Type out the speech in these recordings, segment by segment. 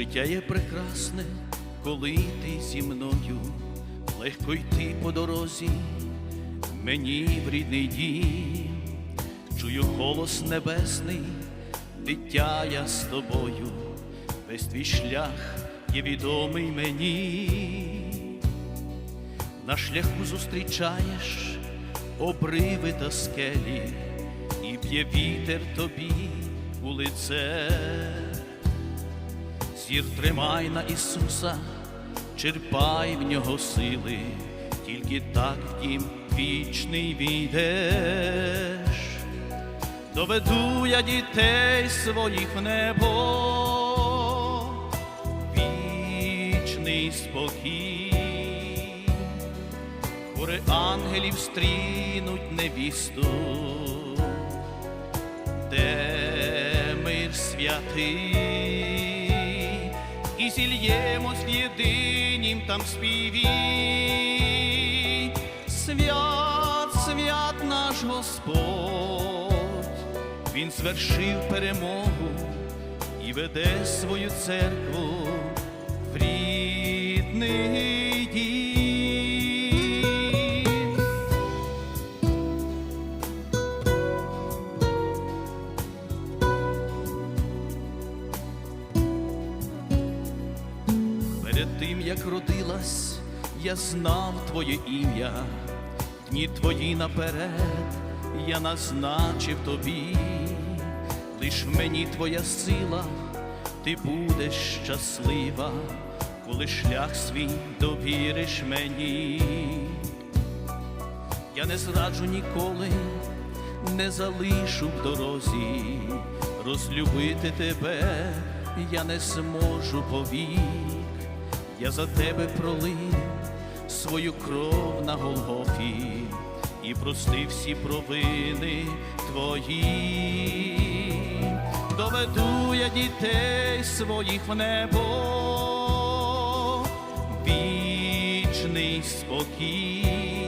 Життя є прекрасне, коли ти зі мною, легко йти по дорозі, мені в рідний дім, чую голос небесний, дитя я з тобою, весь твій шлях є відомий мені. На шляху зустрічаєш обриви та скелі, і б'є вітер тобі у лице. Зір тримай на Ісуса, черпай в нього сили, тільки так в дім вічний війдеш. Доведу я дітей своїх в небо, вічний спокій. Гори ангелів стрінуть невісту, де мир святий, і зільємось в єдинім там співі. Свят, свят наш Господь, Він звершив перемогу і веде свою церкву в рідний Перед тим, як родилась, я знав твоє ім'я, дні твої наперед я назначив тобі, лиш в мені твоя сила, ти будеш щаслива, коли шлях свій довіриш мені. Я не зраджу ніколи, не залишу в дорозі, розлюбити тебе я не зможу повік, я за тебе пролив свою кров на Голгофі і простив всі провини твої. Доведу я дітей своїх в небо, вічний спокій.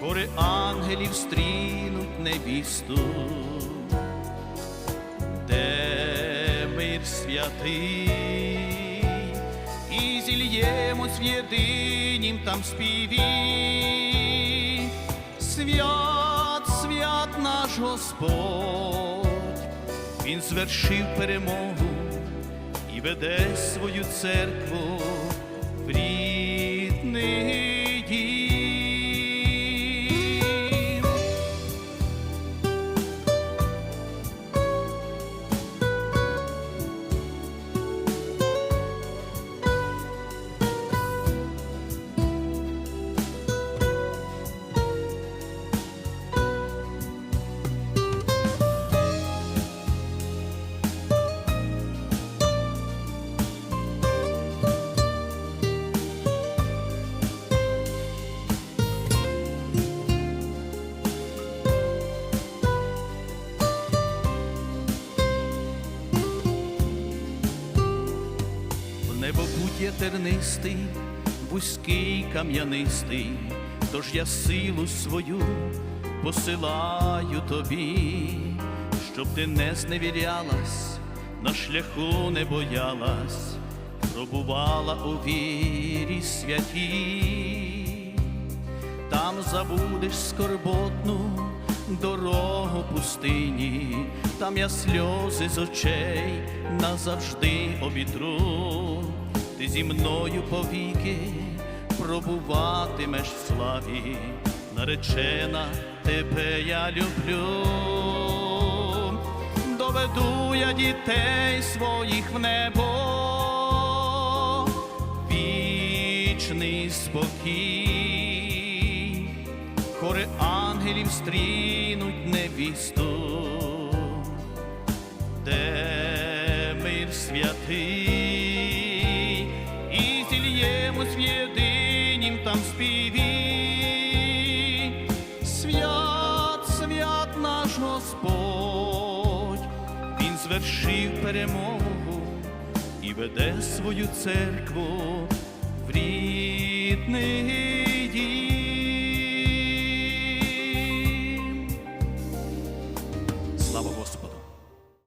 Гори ангелів стрінуть невісту, де мир святий, і зільємось в єдинім там співі. Свят, свят наш Господь, Він звершив перемогу і веде свою церкву є тернистий, вузький кам'янистий, тож я силу свою посилаю тобі, щоб ти не зневірялась, на шляху не боялась, пробувала у вірі святій, там забудеш скорботну дорогу пустині, там я сльози з очей назавжди обітру, ти зі мною повіки пробуватимеш в славі, наречена тебе я люблю, доведу я дітей своїх в небо, вічний спокій, хори ангелів стрінуть невісту, де мир святий, наш Господь, Він звершив перемогу і веде свою церкву в рідний